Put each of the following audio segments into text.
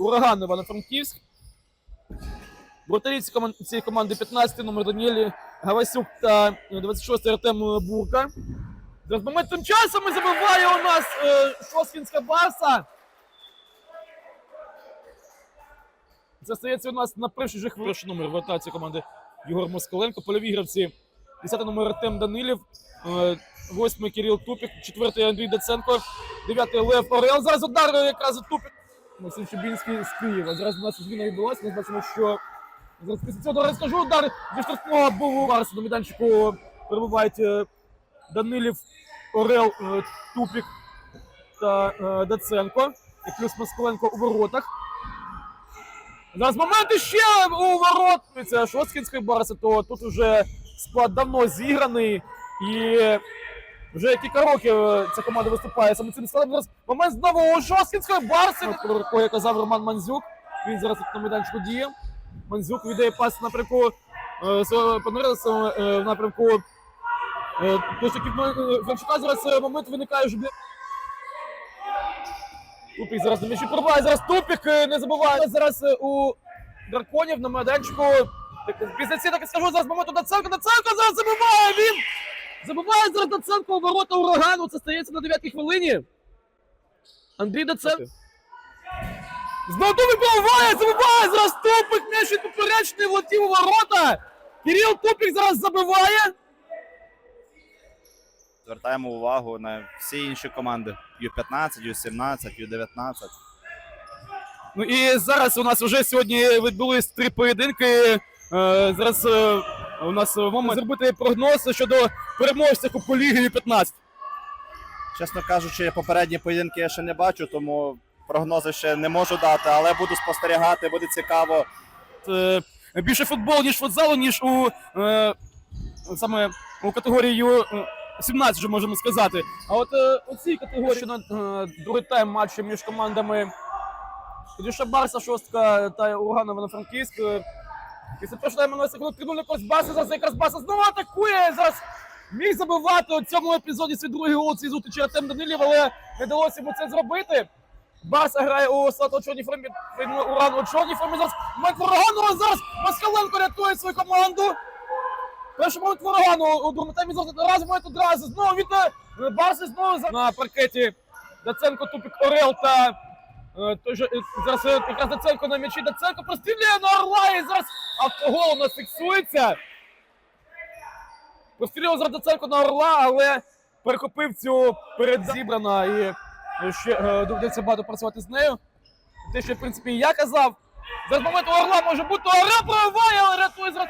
Ураган Івано-Франківськ. Вратарі цієї команди 15 номер Даніелі Гавасюк та 26 Артем Бурка. Зараз моментом часом і забиває у нас е, Шоскінська Барса. Це стається у нас на перший же хвилин. номер в ротації команди Єгор Москаленко. Польові гравці. 10 номер Артем Данилів, 8 Кирил Тупік, 4 Андрій Даценко, 9 Лев Орел. Зараз удар е, якраз Тупік. Максим Чубінський з Києва. Зараз у нас зміна відбулася. Ми бачимо, що зараз після цього розкажу удар зі штрафного був у Барсу. На майданчику перебувають е, Данилів, Орел, е, Тупік та е, Даценко. І плюс Москаленко у воротах. Зараз моменти ще у ворот. Це Шоскінської Барси, то тут уже склад давно зіграний. І вже кілька років е, ця команда виступає саме цим складом. Зараз момент знову у Шоскінської Барси. Про якого казав Роман Манзюк. Він зараз на майданчику діє. Манзюк віддає пас напрямку е, е, в напрямку. Е, Тож такий е, Франчука зараз е, момент виникає вже. Тупік зараз на м'ячі пробиває, зараз Тупік е, не забуває. Зараз е, у драконів на майданчику. Після ці так і скажу, зараз момент у Даценко. Даценко зараз забиває він! Забиває зараз Даценко у ворота урагану. Це стається на 9-й хвилині. Андрій Даценко. Знову Тупік пробиває, забиває зараз Тупік. М'яч від поперечний влетів у ворота. Кирил Тупік зараз забиває. Звертаємо увагу на всі інші команди: Ю-15, Ю-17, Ю-19. Ну і зараз у нас вже сьогодні відбулись три поєдинки. Е, зараз е, у нас момент зробити прогноз щодо переможця Кубку Ліги 15. Чесно кажучи, попередні поєдинки я ще не бачу, тому прогнози ще не можу дати, але буду спостерігати, буде цікаво. Е, більше футбол, ніж футзалу, ніж у е, саме у категорії е, 17, вже можемо сказати. А от е, у цій категорії щодо е, другий тайм матчу між командами Тодіша Барса, Шостка та Урган Івано-Франківськ. Е, Після першого тайму на секунду 3 на користь Барса, зараз якраз Барса знову атакує. Зараз міг забивати у цьому епізоді свій другий гол цієї зустрічі Артем Данилів, але не вдалося йому це зробити. Барса грає у Слато чорній формі, Уран у чорній формі. Зараз момент Урагану, зараз Москаленко рятує свою команду. Перший момент Урагану у другому таймі зараз раз момент одразу. Знову від е, Барси знову за- на паркеті Даценко, Тупік, Орел та е, той же, е, зараз якраз Даценко на м'ячі. Даценко прострілює на Орла і зараз автогол у нас фіксується. Прострілював зараз Даценко на Орла, але перехопив цю передзібрана і е, ще е, доведеться багато працювати з нею. Те, що в принципі я казав. Зараз момент у Орла може бути Орел прориває, але рятує зараз.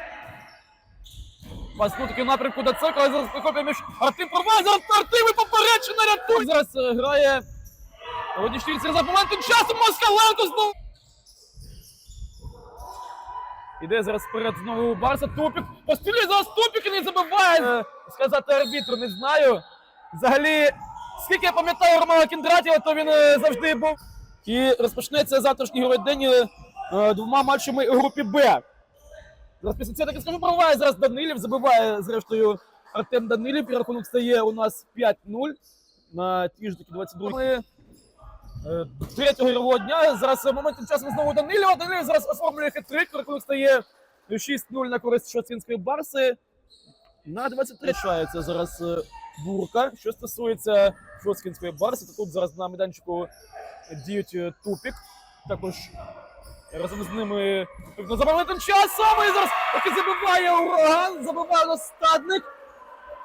Пас ну таки напрямку Даценко, але зараз прихоплює між Артем прориває, зараз Артем і поперечина рятує. Зараз е, грає Володій Штільцер за моментом часу Москаленко знову. Іде зараз вперед знову Барса. Тупік. Пострілює зараз Тупік і не забиває. Е, сказати арбітру не знаю. Взагалі, скільки я пам'ятаю Романа Кіндратєва, то він е, завжди був. І розпочнеться завтрашній день е, двома матчами у групі Б. Зараз після цього таки скажу, пробиває зараз Данилів, забиває зрештою Артем Данилів. І рахунок стає у нас 5-0 на ті ж таки 22 Ми е, третього ігрового дня. Зараз е, моментом часу знову Данилєва. Данилів зараз оформлює хитрик. Рахунок стає 6-0 на користь Шоцінської Барси. На 23 лишається зараз е, бурка. Що стосується Шоцкінської Барси, то тут зараз на майданчику діють е, тупік. Також разом з ними потрібно забавити часом. І зараз таки забиває ураган, забиває настадник.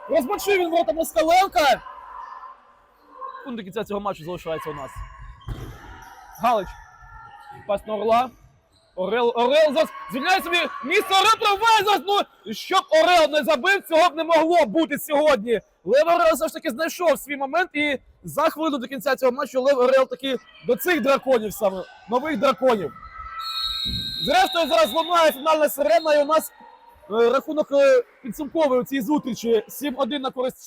Розмочив він ворота Москаленка. Секунди кінця цього матчу залишається у нас. Галич. Пас на Орла. Орел, Орел зараз звільняє собі місце Орел зараз. Ну, щоб Орел не забив, цього б не могло бути сьогодні. Лев Орел все ж таки знайшов свій момент і за хвилину до кінця цього матчу Лев Орел таки до цих драконів саме, нових драконів. Зрештою, зараз лунає фінальна сирена, і у нас е, рахунок е, підсумковий у цій зустрічі 7-1 на користь